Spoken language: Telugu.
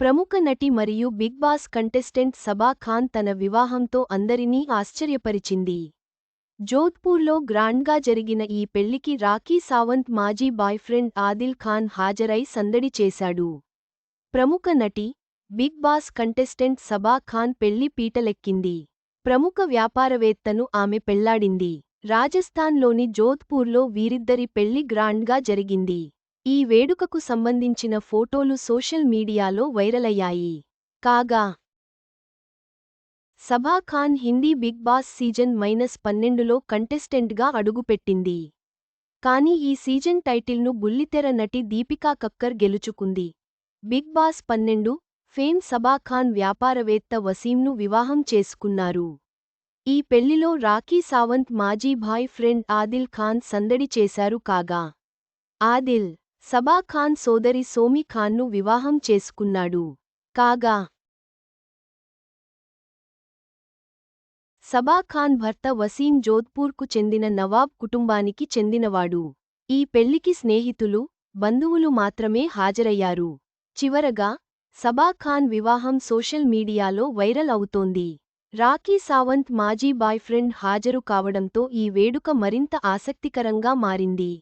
ప్రముఖ నటి మరియు Bigg Boss contestant Saba Khan తన వివాహంతో అందరినీ ఆశ్చర్యపరిచింది. జోధ్పూర్లో గ్రాండ్గా జరిగిన ఈ పెళ్ళికి రాఖీ సావంత్ మాజీ బాయ్ఫ్రెండ్ ఆదిల్ ఖాన్ హాజరై సందడి చేశాడు. ప్రముఖ నటి big boss contestant Saba Khan పెళ్ళి పీటలెక్కింది. ప్రముఖ వ్యాపారవేత్తను ఆమె పెళ్ళాడింది. రాజస్థాన్లోని జోధ్పూర్లో వీరిద్దరి పెళ్ళి గ్రాండ్గా జరిగింది. ఈ వేడుకకు సంబంధించిన ఫోటోలు సోషల్ మీడియాలో వైరలయ్యాయి. కాగా Saba Khan Hindi big boss season minus పన్నెండులో కంటెస్టెంట్గా అడుగుపెట్టింది. కానీ ఈ సీజన్ టైటిల్ను బుల్లితెర నటి దీపికా కక్కర్ గెలుచుకుంది. బిగ్ బాస్ పన్నెండు ఫేమ్ సబా ఖాన్ వ్యాపారవేత్త వసీంను వివాహం చేసుకున్నారు. ఈ పెళ్ళిలో రాఖీ సావంత్ మాజీ భాయ్ ఫ్రెండ్ ఆదిల్ ఖాన్ సందడి చేశారు కాగా ఆదిల్ సబాఖాన్ సోదరి సోమి ఖాన్ను వివాహం చేసుకున్నాడు. కాగా సబాఖాన్ భర్త వసీం జోధ్పూర్కు చెందిన నవాబ్ కుటుంబానికి చెందినవాడు. ఈ పెళ్ళికి స్నేహితులు బంధువులు మాత్రమే హాజరయ్యారు. చివరగా సబాఖాన్ వివాహం సోషల్ మీడియాలో వైరల్ అవుతోంది. రాఖీ సావంత్ మాజీ బాయ్ఫ్రెండ్ హాజరు కావడంతో ఈ వేడుక మరింత ఆసక్తికరంగా మారింది.